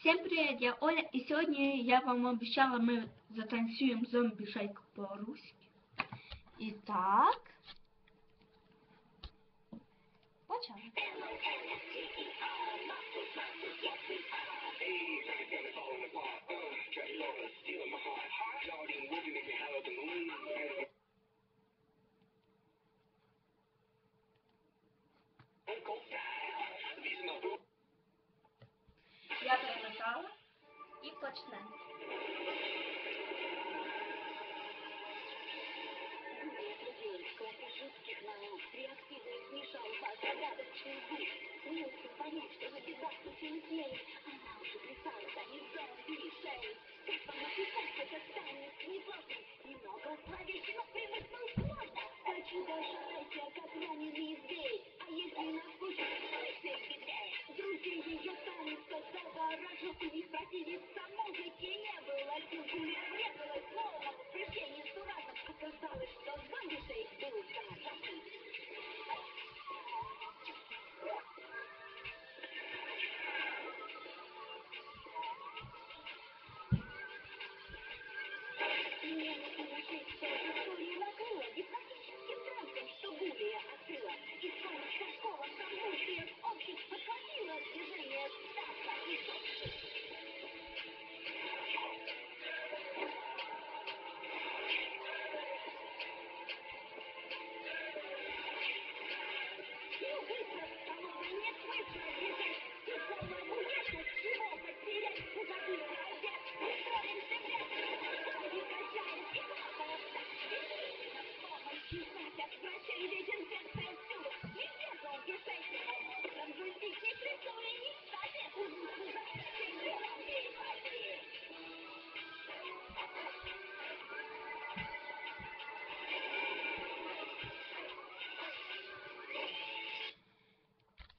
Всем привет, я Оля, и сегодня я вам обещала, мы затанцуем зомби-шайку по-русски. Итак, почали. Я жутких наук, реактивных смешалок, загадочный дух. Не успел понять, что за беда случилась с противиться музыке не было. Гуля врезалась, словно в прыжке суразом. Оказалось, что зомби-шейк был заражен. Мне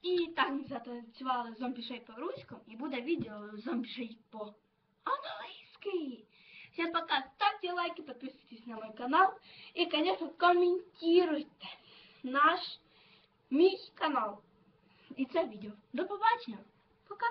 І так ми затанцювали зомбі-шейк по-руському, і буде відео зомбі-шейк по-англійськи. Всем пока, ставьте лайки, подписывайтесь на мой канал и, конечно, комментируйте наш мій канал і це відео. До побачення. Пока.